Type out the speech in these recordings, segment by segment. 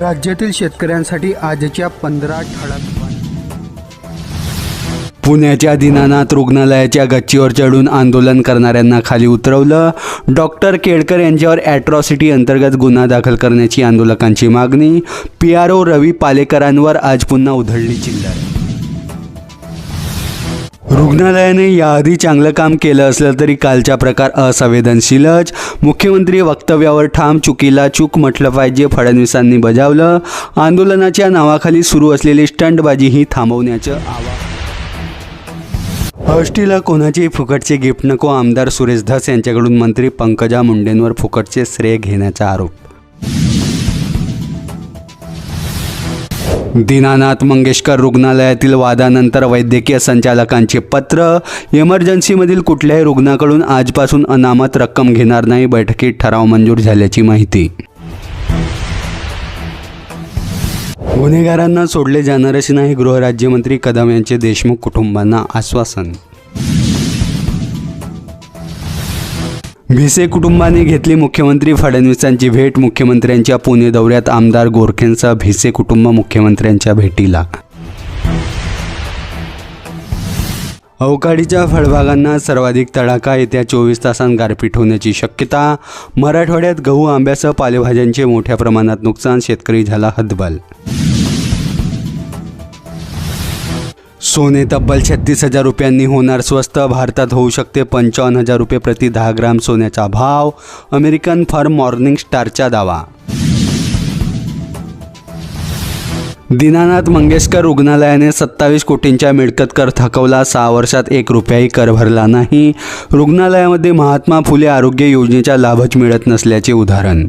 राज्यातील शेतकऱ्यांसाठी आजच्या पंधरा ठळक पुण्याच्या दिनानाथ रुग्णालयाच्या गच्चीवर चढून आंदोलन करणाऱ्यांना खाली उतरवलं. डॉक्टर केळकर यांच्यावर ॲट्रॉसिटी अंतर्गत गुन्हा दाखल करण्याची आंदोलकांची मागणी. पी आर ओ रवी पालेकरांवर आज पुन्हा उधळली चिल्लर. रुग्णालयाने याआधी चांगलं काम केलं असलं तरी कालचा प्रकार असंवेदनशीलच. मुख्यमंत्री वक्तव्यावर ठाम चुकीला चूक म्हटलं पाहिजे फडणवीसांनी बजावलं. आंदोलनाच्या नावाखाली सुरू असलेली स्टंटबाजी ही थांबवण्याचं आवाहन. हॉस्टीला कोणाचेही फुकटचे गिफ्ट नको आमदार सुरेश धस यांच्याकडून मंत्री पंकजा मुंडेंवर फुकटचे श्रेय घेण्याचा आरोप. दीनानाथ मंगेशकर रुग्णालयातील वादानंतर वैद्यकीय संचालकांचे पत्र इमर्जन्सीमधील कुठल्याही रुग्णाकडून आजपासून अनामत रक्कम घेणार नाही बैठकीत ठराव मंजूर झाल्याची माहिती. गुन्हेगारांना सोडले जाणारच नाही गृहराज्यमंत्री कदम यांचे देशमुख कुटुंबांना आश्वासन. भिसे कुटुंबाने घेतली मुख्यमंत्री फडणवीसांची भेट. मुख्यमंत्र्यांच्या पुणे दौऱ्यात आमदार गोरखेंचा भिसे कुटुंब मुख्यमंत्र्यांच्या भेटीला. अवकाळीच्या फळबागांना सर्वाधिक तडाखा येत्या चोवीस तासांत गारपीट होण्याची शक्यता. मराठवाड्यात गहू आंब्यासह पालेभाज्यांचे मोठ्या प्रमाणात नुकसान शेतकरी झाला हतबल सोने तब्बल छत्तीस हजार रुपयांनी होणार स्वस्त. भारतात होऊ शकते पंचावन्न हजार रुपये प्रति दहा ग्राम सोन्याचा भाव. अमेरिकन फर्म मॉर्निंग स्टारचा दावा. दीनानाथ मंगेशकर रुग्णालयाने सत्तावीस कोटींच्या मिळकत कर थकवला. सहा वर्षात एक रुपयाही कर भरला नाही. रुग्णालयामध्ये महात्मा फुले आरोग्य योजनेचा लाभच मिळत नसल्याचे उदाहरण.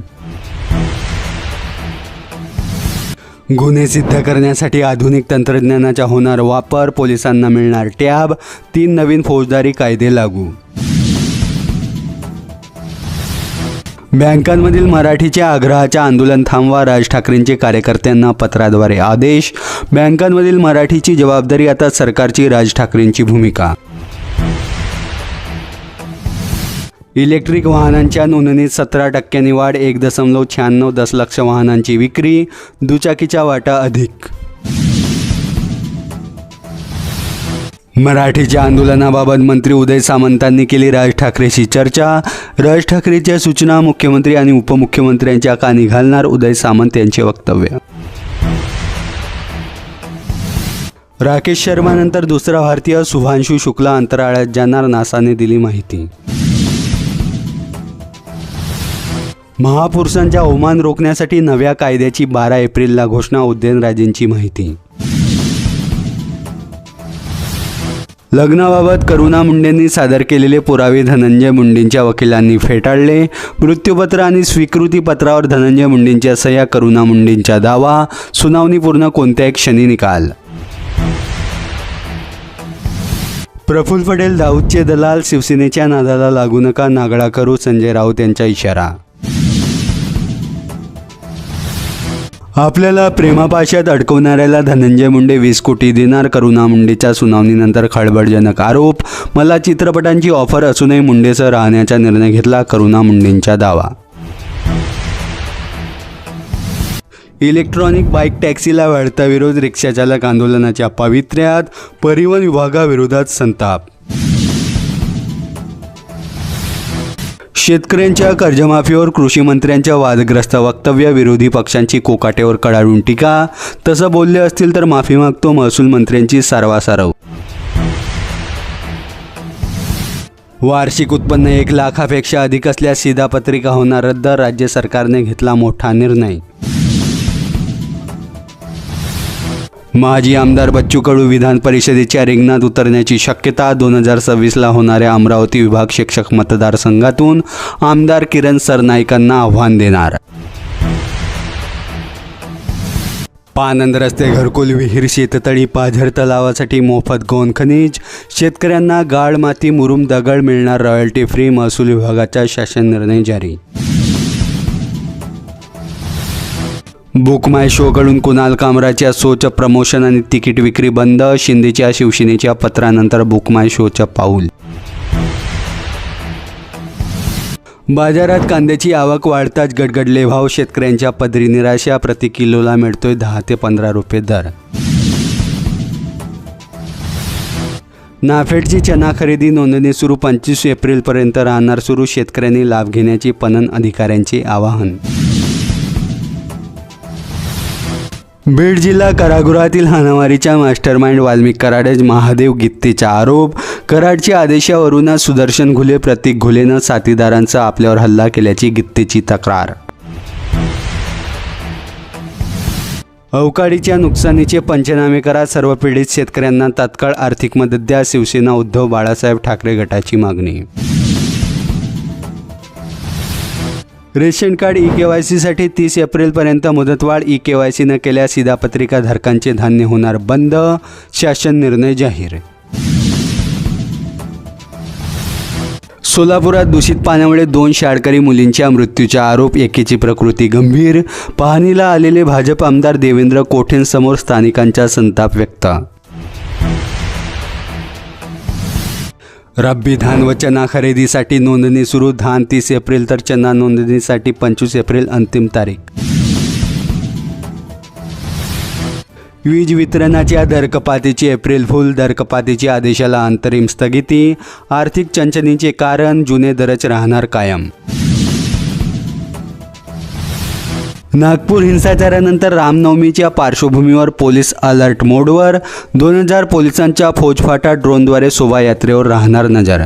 गुन्हे सिद्ध करण्यासाठी आधुनिक तंत्रज्ञानाचा होणार वापर पोलिसांना मिळणार टॅब तीन नवीन फौजदारी कायदे लागू. बँकांमधील मराठीच्या आग्रहाच्या आंदोलन थांबवा राज ठाकरेंचे कार्यकर्त्यांना पत्राद्वारे आदेश. बँकांमधील मराठीची जबाबदारी आता सरकारची राज ठाकरेंची भूमिका. इलेक्ट्रिक वाहनांच्या नोंदणीत सतरा टक्क्यांनी वाढ एक दशमलव शहाण्णव दशलक्ष वाहनांची विक्री दुचाकीचा वाटा अधिक. मराठीच्या आंदोलनाबाबत मंत्री उदय सामंतांनी केली राज ठाकरेशी चर्चा. राज ठाकरेच्या सूचना मुख्यमंत्री आणि उपमुख्यमंत्र्यांच्या कानी घालणार उदय सामंत यांचे वक्तव्य. राकेश शर्मानंतर दुसरा भारतीय शुभांशू शुक्ला अंतराळात जाणार नासाने दिली माहिती. महापुरुषांचा अवमान रोखण्यासाठी नव्या कायद्याची बारा एप्रिलला घोषणा उदयनराजेंची माहिती. लग्नाबाबत करुणा मुंडेंनी सादर केलेले पुरावे धनंजय मुंडेंच्या वकिलांनी फेटाळले. मृत्यूपत्र आणि स्वीकृतीपत्रावर धनंजय मुंडेंच्या सह्या करुणा मुंडेंचा दावा. सुनावणी पूर्ण कोणत्याही क्षणी निकाल. प्रफुल्ल पटेल दाऊदचे दलाल शिवसेनेच्या नादाला लागू नका नागळा करू संजय राऊत यांचा इशारा. आपल्याला प्रेमापाशात अडकवणाऱ्याला धनंजय मुंडे वीस कोटी देणार करुणा मुंडेच्या सुनावणीनंतर खळबळजनक आरोप. मला चित्रपटांची ऑफर असूनही मुंडेसह राहण्याचा निर्णय घेतला करुणा मुंडेंचा दावा. इलेक्ट्रॉनिक बाईक टॅक्सीला वाढता विरोध रिक्षाचालक आंदोलनाच्या पावित्र्यात परिवहन विभागाविरोधात संताप. शेतकऱ्यांच्या कर्जमाफीवर कृषी मंत्र्यांच्या वादग्रस्त वक्तव्य विरोधी पक्षांची कोकाटेवर कडाडून टीका. तसं बोलले असतील तर माफी मागतो महसूल मंत्र्यांची सारवासारव. वार्षिक उत्पन्न एक लाखापेक्षा अधिक असल्यास शिधापत्रिका होणार रद्द राज्य सरकारने घेतला मोठा निर्णय. माजी आमदार बच्चू कडू विधान परिषदेच्या रिंगणात उतरण्याची शक्यता दोन हजार सव्वीसला होणाऱ्या अमरावती विभाग शिक्षक मतदारसंघातून आमदार किरण सरनाईकांना आव्हान देणार. पानंद रस्ते घरकुल विहीर शेततळी पाझर तलावासाठी मोफत गोंद खनिज शेतकऱ्यांना गाळ माती मुरुम दगड मिळणार रॉयल्टी फ्री महसूल विभागाचा शासन निर्णय जारी. बुक माय शोकडून कुणाल कामराच्या शोचं प्रमोशन आणि तिकीट विक्री बंद शिंदेच्या शिवसेनेच्या पत्रानंतर बुक माय शोचं पाऊल. बाजारात कांद्याची आवक वाढताच गडगडले भाव. शेतकऱ्यांच्या पदरी निराशा प्रति किलोला मिळतोय दहा ते पंधरा रुपये दर. नाफेडची चना खरेदी नोंदणी सुरू पंचवीस एप्रिलपर्यंत राहणार सुरू. शेतकऱ्यांनी लाभ घेण्याचे पणन अधिकाऱ्यांचे आवाहन. बीड जिल्हा कारागृहातील हाणामारीच्या मास्टरमाइंड वाल्मिक कराडेज महादेव गित्तेचा आरोप कराडच्या आदेशावरूनच सुदर्शन घुले प्रतीक घुलेनं साथीदारांचा आपल्यावर हल्ला केल्याची गित्तेची तक्रार. अवकाळीच्या नुकसानीचे पंचनामे करा सर्व पीडित शेतकऱ्यांना तात्काळ आर्थिक मदत द्या शिवसेना उद्धव बाळासाहेब ठाकरे गटाची मागणी ration card e K Y सीसाठी तीस एप्रिलपर्यंत मुदतवाढ ई के वाय सी न केल्यास शिधापत्रिका धारकांचे धान्य होणार बंद शासन निर्णय जाहीर. सोलापुरात दूषित पाण्यामुळे दोन शाळकरी मुलींच्या मृत्यूचा आरोप एकेची प्रकृती गंभीर. पाहणीला आलेले भाजप आमदार देवेंद्र कोठेंसमोर स्थानिकांचा संताप व्यक्त रब्बी धान व चना खरेदीसाठी नोंदणी सुरू धान तीस एप्रिल तर चना नोंदणीसाठी पंचवीस एप्रिल अंतिम तारीख. वीज वितरणाच्या दरकपातीची एप्रिल फुल दरकपातीच्या आदेशाला अंतरिम स्थगिती आर्थिक चंचनीचे कारण जुने दरच राहणार कायम. नागपूर हिंसाचारानंतर रामनवमीच्या पार्श्वभूमीवर पोलीस अलर्ट मोडवर. दोन हजार पोलिसांच्या फौजफाटा ड्रोनद्वारे शोभायात्रेवर राहणार नजर.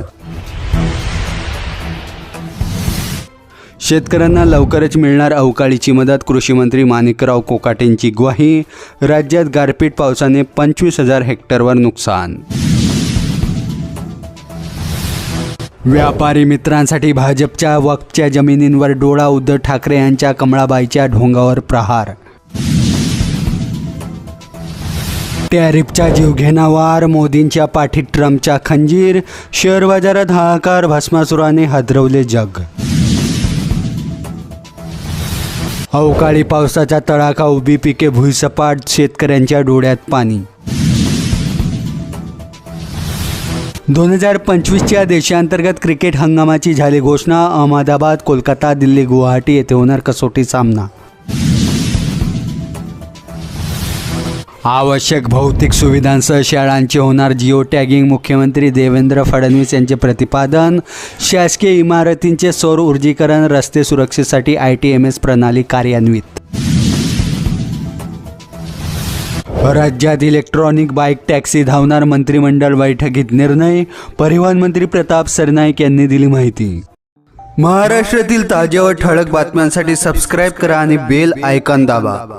शेतकऱ्यांना लवकरच मिळणार अवकाळीची मदत कृषीमंत्री माणिकराव कोकाटेंची ग्वाही. राज्यात गारपीट पावसाने पंचवीस हजार हेक्टरवर नुकसान. व्यापारी मित्रांसाठी भाजपच्या वक्फच्या जमिनींवर डोळा उद्धव ठाकरे यांच्या कमळाबाईच्या ढोंगावर प्रहार. टॅरिफचा जीवघेणा वार मोदींच्या पाठीत ट्रम्पच्या खंजीर शेअर बाजारात हाहाकार भस्मासुराने हादरवले जग. अवकाळी पावसाचा तडाखा उभी पिके भुईसपाट शेतकऱ्यांच्या डोळ्यात पाणी. दोन हजार पंचवीसच्या देशांतर्गत क्रिकेट हंगामाची झाली घोषणा अहमदाबाद कोलकाता दिल्ली गुवाहाटी येथे होणार कसोटी सामना. आवश्यक भौतिक सुविधांसह शाळांचे होणार जिओ टॅगिंग. मुख्यमंत्री देवेंद्र फडणवीस यांचे प्रतिपादन शासकीय इमारतींचे सौर ऊर्जीकरण रस्ते सुरक्षेसाठी आय टी एम एस प्रणाली कार्यान्वित. राज्यात इलेक्ट्रॉनिक बाईक टॅक्सी धावणार मंत्रिमंडळ बैठकीत निर्णय परिवहन मंत्री प्रताप सरनाईक यांनी दिली माहिती. महाराष्ट्रातील ताज्या व ठळक बातम्यांसाठी सबस्क्राईब करा आणि बेल आयकॉन दाबा.